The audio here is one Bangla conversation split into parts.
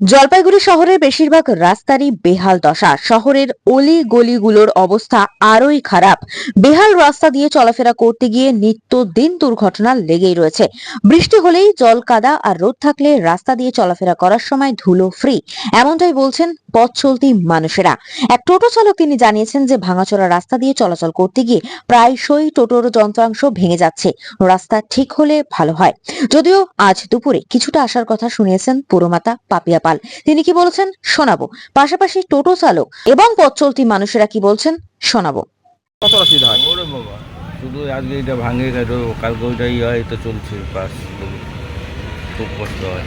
জলপাইগুড়ি শহরের বেশিরভাগ রাস্তারই বেহাল দশা। শহরের অলি গলিগুলোর অবস্থা আরোই খারাপ। বেহাল রাস্তা দিয়ে চলাফেরা করতে গিয়ে নিত্য দিন দুর্ঘটনা লেগেই রয়েছে। বৃষ্টি হলেই জল কাদা আর রোদ থাকলে রাস্তা দিয়ে চলাফেরা করার সময় ধুলো ফ্রি। এমনটাই বলছেন পথ চলতি মানুষেরা। এক টোটো চালক তিনি জানিয়েছেন যে ভাঙাচোরা রাস্তা দিয়ে চলাচল করতে গিয়ে প্রায়শই টোটোর যন্ত্রাংশ ভেঙে যাচ্ছে। রাস্তা ঠিক হলে ভালো হয়। যদিও আজ দুপুরে কিছুটা আসার কথা শুনিয়েছেন পুরমাতা পাপিয়া পাল তিনি কি বলেছেন? শোনাবো। পাশাপাশি টোটো চালক এবং পথ চলতি মানুষেরা কি বলছেন? শোনাবো। কত অসুবিধা হয়? ওরে বাবা শুধু আজকে এটা ভাঙে গেল কালকে ওইটাই হয় এটা চলছে বাস খুব কষ্ট হয়।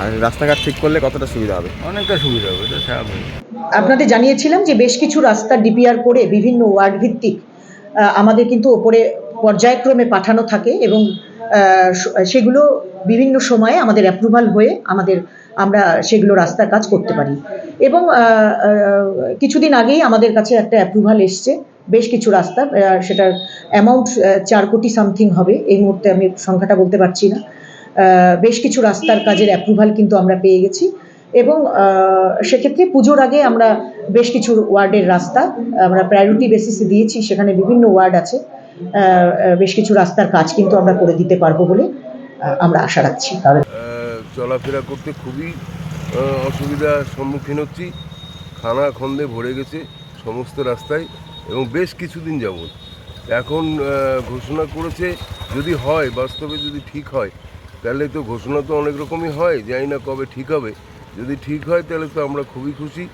আর রাস্তাঘাট ঠিক করলে কতটা সুবিধা হবে? অনেকটা সুবিধা হবে এটা স্বাভাবিক আপনাদের জানিয়েছিলাম যে বেশ কিছু রাস্তা ডিপিআর করে বিভিন্ন ওয়ার্ড ভিত্তিক আহ, আমাদের কিন্তু ওপরে পর্যায়ক্রমে পাঠানো থাকে এবং সেগুলো বিভিন্ন সময়ে আমাদের অ্যাপ্রুভাল হয়ে আমাদের আমরা সেগুলো রাস্তার কাজ করতে পারি। এবং কিছুদিন আগেই আমাদের কাছে একটা অ্যাপ্রুভাল এসছে, বেশ কিছু রাস্তা সেটার অ্যামাউন্ট চার কোটি সামথিং হবে, এই মুহূর্তে আমি সংখ্যাটা বলতে পারছি না। বেশ কিছু রাস্তার কাজের অ্যাপ্রুভাল কিন্তু আমরা পেয়ে গেছি। এবং সেক্ষেত্রে পুজোর আগে আমরা বেশ কিছু ওয়ার্ডের রাস্তা আমরা প্রায়োরিটি বেসিসে দিয়েছি, সেখানে বিভিন্ন ওয়ার্ড আছে। বেশ কিছু রাস্তার কাজ কিন্তু আমরা করে দিতে পারব বলে আমরা আশা রাখছি। চলাফেরা করতে খুবই অসুবিধার সম্মুখীন হচ্ছি। খানা খন্দে ভরে গেছে সমস্ত রাস্তায় এবং বেশ কিছুদিন যাবৎ। এখন ঘোষণা করেছে যদি হয়, বাস্তবে যদি ঠিক হয়, তাহলে তো ঘোষণা তো অনেক রকমই হয়, জানি না কবে ঠিক হবে। যদি ঠিক হয়, তাহলে তো আমরা খুবই খুশি।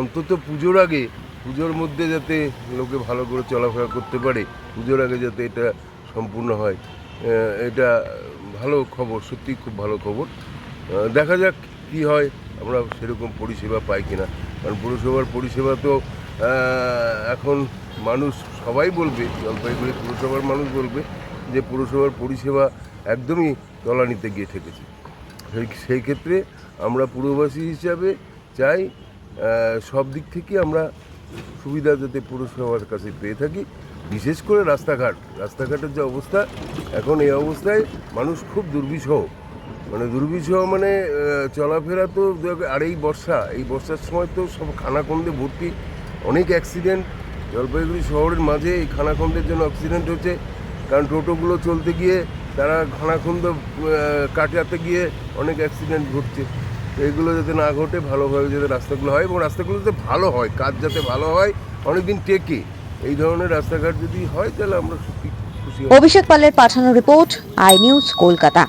অন্তত পুজোর আগে পুজোর মধ্যে যাতে লোকে ভালো করে চলাফেরা করতে পারে, পুজোর আগে যাতে এটা সম্পূর্ণ হয় এটা ভালো খবর, সত্যি খুব ভালো খবর। দেখা যাক কি হয়, আমরা সেরকম পরিষেবা পাই কিনা। কারণ পুরসভার পরিষেবা তো এখন মানুষ সবাই বলবে জলপাইগুড়ি পুরসভার মানুষ বলবে যে পুরসভার পরিষেবা একদমই তলানিতে গিয়ে ঠেকেছে। সেই ক্ষেত্রে আমরা পুরবাসী হিসাবে চাই সব দিক থেকে আমরা সুবিধা যাতে পুরসভার কাছে পেয়ে থাকি, বিশেষ করে রাস্তাঘাট। রাস্তাঘাটের যে অবস্থা, এখন এই অবস্থায় মানুষ খুব দুর্বিষহ। মানে দুর্বিষহ মানে চলাফেরা তো আর এই বর্ষা, এই বর্ষার সময় তো সব খানাখন্দে ভর্তি অনেক অ্যাক্সিডেন্ট জলপাইগুড়ি শহরের মাঝে এই খানাখন্দের জন্য অ্যাক্সিডেন্ট হচ্ছে। কারণ টোটোগুলো চলতে গিয়ে তারা খানাখন্দ কাটাতে গিয়ে অনেক অ্যাক্সিডেন্ট ঘটছে। তো এগুলো যাতে না ঘটে, ভালোভাবে যাতে রাস্তাগুলো হয় এবং রাস্তাগুলো যাতে ভালো হয়, কাজ যাতে ভালো হয়, অনেকদিন টেকে। এই ধরনের রাস্তাঘাট যদি হয়, তাহলে আমরা সত্যি খুশি অভিষেক পালের পাঠানো রিপোর্ট, আই নিউজ, কলকাতা।